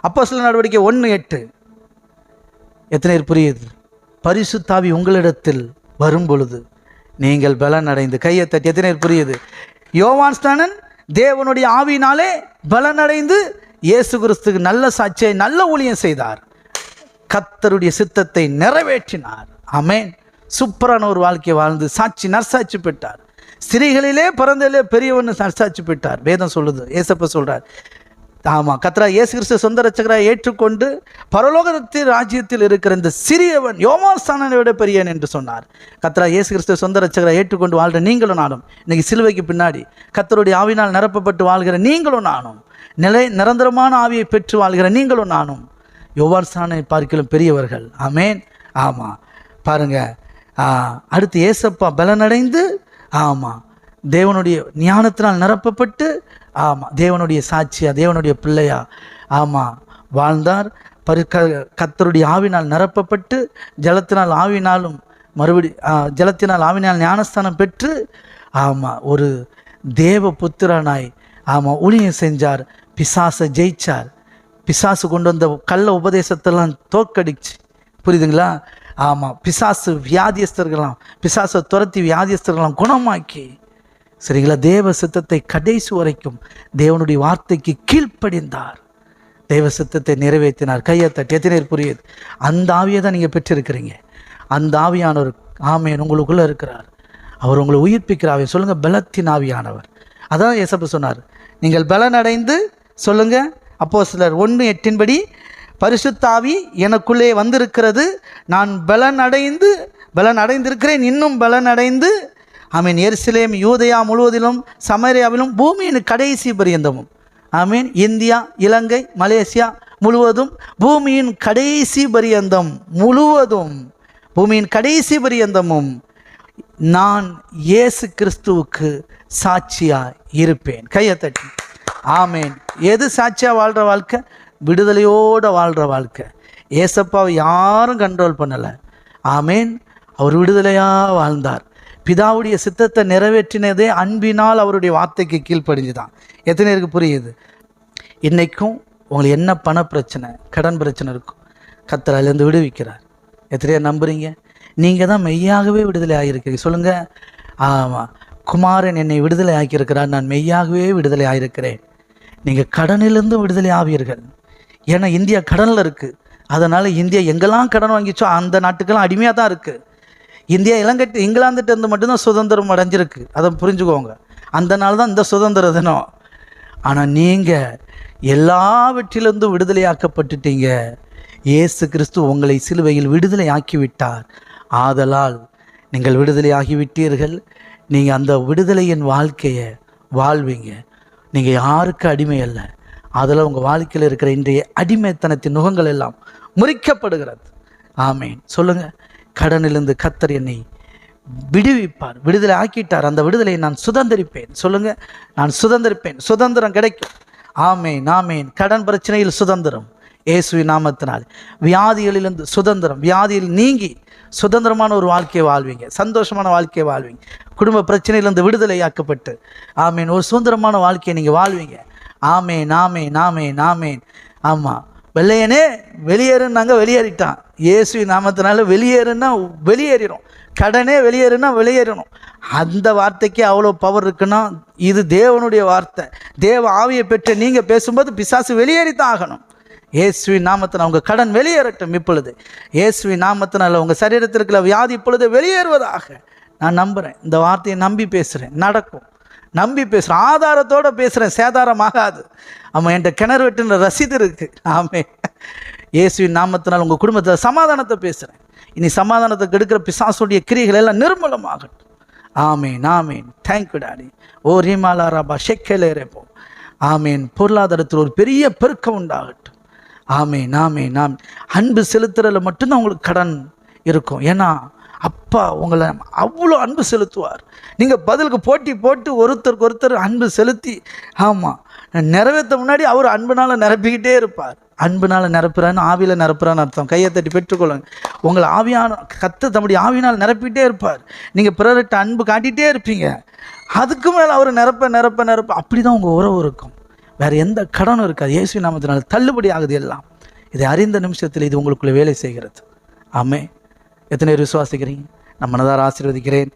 அப்போ சில நடவடிக்கை ஒன்று எட்டு. எத்தனை பேர் புரியுது? பரிசுத்தாவி உங்களிடத்தில் வரும் பொழுது நீங்கள் பலன் அடைந்து கையை தட்டி எத்தனை பேர் புரியுது? யோவான் ஸ்தானன் தேவனுடைய ஆவியினாலே பலன் அடைந்து இயேசு கிறிஸ்துக்கு நல்ல சாட்சியை நல்ல ஊழியம் செய்தார். கத்தருடைய சித்தத்தை நிறைவேற்றினார். அமேன் சூப்பரான ஒரு வாழ்க்கையை வாழ்ந்து சாட்சி நற்சாட்சி பெற்றார். ஸ்திரீகளிலே பிறந்ததிலே பெரியவன் நற்சாட்சி பெற்றார். வேதம் சொல்லுது. ஏசப்ப சொல்கிறார் ஆமாம் கத்ரா இயேசு கிறிஸ்து சொந்த ரச்சகராக ஏற்றுக்கொண்டு பரலோகத்தில் ராஜ்யத்தில் இருக்கிற இந்த சிறியவன் யோமாஸ்தானனை விட பெரியன் என்று சொன்னார். கத்ரா இயேசு கிறிஸ்து சொந்த ரச்சகராக ஏற்றுக்கொண்டு வாழ்கிற நீங்களும் நானும் இன்னைக்கு சிலுவைக்கு பின்னாடி கத்தருடைய ஆவினால் நிரப்பப்பட்டு வாழ்கிற நீங்களும் நானும் நிலை நிரந்தரமான ஆவியை பெற்று வாழ்கிற நீங்களும் நானும் யோவான்ஸ்தானை பார்க்கலும் பெரியவர்கள். ஆமேன். ஆமாம் பாருங்கள் ஆ, அடுத்து ஏசப்பா பலனடைந்து ஆமாம் தேவனுடைய ஞானத்தினால் நிரப்பப்பட்டு ஆமாம் தேவனுடைய சாட்சியா தேவனுடைய பிள்ளையா? ஆமாம் வாழ்ந்தார் பரு க கத்தருடைய ஆவினால் நிரப்பப்பட்டு ஜலத்தினால் ஆவினாலும் மறுபடி ஜலத்தினால் ஆவினால் ஞானஸ்தானம் பெற்று ஆமாம் ஒரு தேவ புத்திரனாய் ஆமாம் ஊழியம் செஞ்சார் பிசாசை ஜெயிச்சார். பிசாசு கொண்டு வந்த கள்ள உபதேசத்தெல்லாம் தோற்கடிச்சு. புரியுதுங்களா? ஆமாம் பிசாசு வியாதியஸ்தர்களாம் பிசாசை துரத்தி வியாதியஸ்தர்களாம் குணமாக்கி சரிங்களா? தேவ சித்தத்தை கடைசி வரைக்கும் தேவனுடைய வார்த்தைக்கு கீழ்ப்படிந்தார். தேவ சித்தத்தை நிறைவேற்றினார். கையை தட்டி எத்தனை புரியுது? அந்த ஆவியை தான் நீங்கள் பெற்றிருக்கிறீங்க. அந்த ஆவியானவர் ஆமையன் உங்களுக்குள்ளே இருக்கிறார். அவர் உங்களை உயிர்ப்பிக்கிற ஆவியை சொல்லுங்கள் பலத்தின் ஆவியானவர். அதான் ஏசப்பு சொன்னார். நீங்கள் பலன் அடைந்து சொல்லுங்கள் அப்போ சிலர் ஒன்று எட்டின்படி பரிசுத்தாவி எனக்குள்ளே வந்திருக்கிறது. நான் பலன் அடைந்து பலன் அடைந்திருக்கிறேன் இன்னும் பலன் அடைந்து ஆமீன். எருசலேம் யூதயா முழுவதிலும் சமரியாவிலும் பூமியின் கடைசி பரியந்தமும். ஆமீன். இந்தியா இலங்கை மலேசியா முழுவதும் பூமியின் கடைசி பரியந்தம் முழுவதும் பூமியின் கடைசி பரியந்தமும் நான் இயேசு கிறிஸ்துவுக்கு சாட்சியா இருப்பேன். கையை தட்டி. ஆமேன். எது சாட்சியா வாழ்ற வாழ்க்கை? விடுதலையோட வாழ்ற வாழ்க்கை. ஏசப்பாவை யாரும் கண்ட்ரோல் பண்ணலை. ஆமேன். அவர் விடுதலையாக வாழ்ந்தார். பிதாவுடைய சித்தத்தை நிறைவேற்றினதே அன்பினால் அவருடைய வார்த்தைக்கு கீழ்ப்படிஞ்சு தான் எத்தனை பேருக்கு புரியுது? இன்றைக்கும் உங்களுக்கு என்ன பண பிரச்சனை கடன் பிரச்சனை இருக்கும் கத்தர் அதுலேருந்து விடுவிக்கிறார். எத்தனையோ நம்புறீங்க? நீங்கள் தான் மெய்யாகவே விடுதலை ஆகியிருக்கிறீங்க சொல்லுங்கள் ஆமாம் குமாரன் என்னை விடுதலை ஆக்கியிருக்கிறார். நான் மெய்யாகவே விடுதலை ஆகியிருக்கிறேன் நீங்கள் கடனிலிருந்து விடுதலை ஆவீர்கள். ஏன்னா இந்தியா கடனில் இருக்குது அதனால் இந்தியா எங்கெல்லாம் கடன் வாங்கிச்சோ அந்த நாட்டுக்கெல்லாம் அடிமையாக தான் இருக்குது இந்தியா இலங்கை இங்கிலாந்துட்டு இருந்து மட்டும்தான் சுதந்திரம் அடைஞ்சிருக்கு. அதை புரிஞ்சுக்கோங்க. அந்த நாள் தான் இந்த சுதந்திர தினம். ஆனால் நீங்கள் எல்லாவற்றிலிருந்து விடுதலையாக்கப்பட்டுட்டீங்க. இயேசு கிறிஸ்து உங்களை சிலுவையில் விடுதலை ஆக்கிவிட்டார் ஆதலால் நீங்கள் விடுதலை ஆகிவிட்டீர்கள் நீங்கள் அந்த விடுதலையின் வாழ்க்கையை வாழ்வீங்க. நீங்கள் யாருக்கு அடிமை அல்ல. அதில் உங்கள் வாழ்க்கையில் இருக்கிற இன்றைய அடிமைத்தனத்தின் நுகங்கள் எல்லாம் முறிக்கப்படுகிறது. ஆமேன். சொல்லுங்கள் கடனிலிருந்து கத்தர் என்னை விடுவிப்பார். விடுதலை ஆக்கிட்டார். அந்த விடுதலையை நான் சுதந்திரிப்பேன். சொல்லுங்க. நான் சுதந்திரிப்பேன். சுதந்திரம் கிடைக்கும். ஆமேன் ஆமேன். கடன் பிரச்சனையில் சுதந்திரம். இயேசுவி நாமத்தினால். வியாதிகளிலிருந்து சுதந்திரம். வியாதியில் நீங்கி சுதந்திரமான ஒரு வாழ்க்கையை வாழ்வீங்க. சந்தோஷமான வாழ்க்கையை வாழ்வீங்க. குடும்ப பிரச்சனையிலிருந்து விடுதலையாக்கப்பட்டு. ஆமேன். ஒரு சுதந்திரமான வாழ்க்கையை நீங்கள் வாழ்வீங்க. ஆமேன் ஆமேன் ஆமேன் ஆமேன். ஆமாம் வெள்ளையனே வெளியேறுனாங்க வெளியேறிட்டான். இயேசு நாமத்தினால வெளியேறுன்னா வெளியேறிடும் கடனே வெளியேறுனா வெளியேறணும். அந்த வார்த்தைக்கு அவ்வளோ பவர் இருக்குன்னா இது தேவனுடைய வார்த்தை. தேவ ஆவியை பெற்று நீங்கள் பேசும்போது பிசாசு வெளியேறித்தான் ஆகணும். இயேசுவின் நாமத்தினால் உங்கள் கடன் வெளியேறட்டும் இப்பொழுது. இயேசுவின் நாமத்தினால் உங்கள் சரீரத்தில் இருக்கிற வியாதி இப்பொழுது வெளியேறுவதாக நான் நம்புகிறேன் இந்த வார்த்தையை நம்பி பேசுகிறேன் நடக்கும். நம்பி பேசுகிறேன் ஆதாரத்தோடு பேசுகிறேன் சேதாரம் ஆகாது ஆமாம் என்கிட்ட கிணறு வெட்டுன்ற ரசீது இருக்குது ஆமே. இயேசுவின் நாமத்தினால் உங்கள் குடும்பத்தில் சமாதானத்தை பேசுகிறேன் இனி சமாதானத்தை கெடுக்கிற பிசாசுடைய கிரிகள் எல்லாம் நிர்மூலமாகட்டும். Amen amen. Thank you daddy ஓ ரீமாலா ராபா ஷெக்கேலேரேப்போ ஆமேன். பொருளாதாரத்தில் ஒரு பெரிய பெருக்கம் உண்டாகட்டும். ஆமேன் ஆமேன் நாம் அன்பு செலுத்துறதுல மட்டும்தான் உங்களுக்கு கடன் இருக்கும். ஏன்னா அப்பா உங்களை அவ்வளோ அன்பு செலுத்துவார். நீங்கள் பதிலுக்கு போட்டி போட்டு ஒருத்தருக்கு ஒருத்தர் அன்பு செலுத்தி ஆமாம் நிறைவேற்ற முன்னாடி அவர் அன்புனால் நிரப்பிக்கிட்டே இருப்பார். அன்புனால் நிரப்புறான்னு ஆவியில் நிரப்புறான்னு அர்த்தம். கையை தட்டி பெற்றுக்கொள்ளுங்க. உங்களை ஆவியான கத்த தம்முடைய ஆவினால் நிரப்பிக்கிட்டே இருப்பார். நீங்கள் பிறர்கிட்ட அன்பு காட்டிகிட்டே இருப்பீங்க. அதுக்கு மேலே அவர் நிரப்ப நிரப்ப நிரப்ப அப்படி தான் உங்கள் உறவு இருக்கும். வேற எந்த கடனும் இருக்காது. இயேசு நாமத்தினால் தள்ளுபடி ஆகுது எல்லாம். இதை அறிந்த நிமிஷத்தில் இது உங்களுக்குள்ளே வேலை செய்கிறது. ஆமே எத்தனை பேர் விசுவாசிக்கிறீங்க? நான் மனதார ஆசீர்வதிக்கிறேன்.